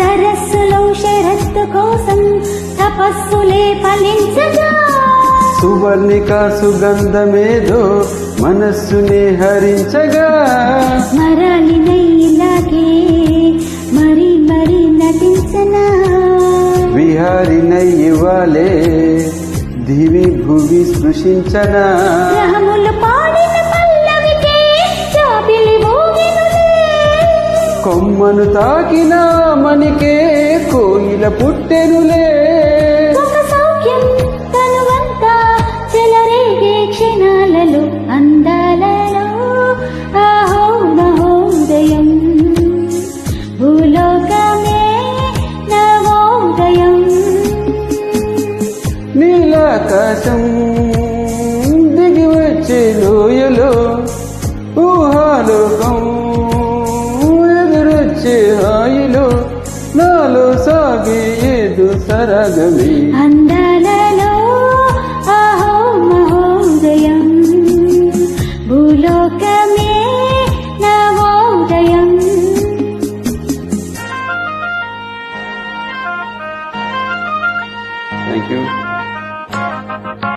మనసులో షరత్తు కోసం తపస్సులే ఫలించగా. సువర్ణిక సుగంధమేదో మనస్సుని హరించగా. మరలిన ఇలాగే మరి మరి నటించనా. విహారినై ఇవ్వాలే దివి భువి స్పృశించనా. కొమ్మను తాకిన నీలాకాశం దిగి వచ్చే లోయలో ఊహాలోకం ఎదురొచ్చే హాయిలో నాలో సాగే ఏదు సరగమే. అందాలలో ఆహో మహోదయం భూలోకమే నవోదయం. Thank you Thank you.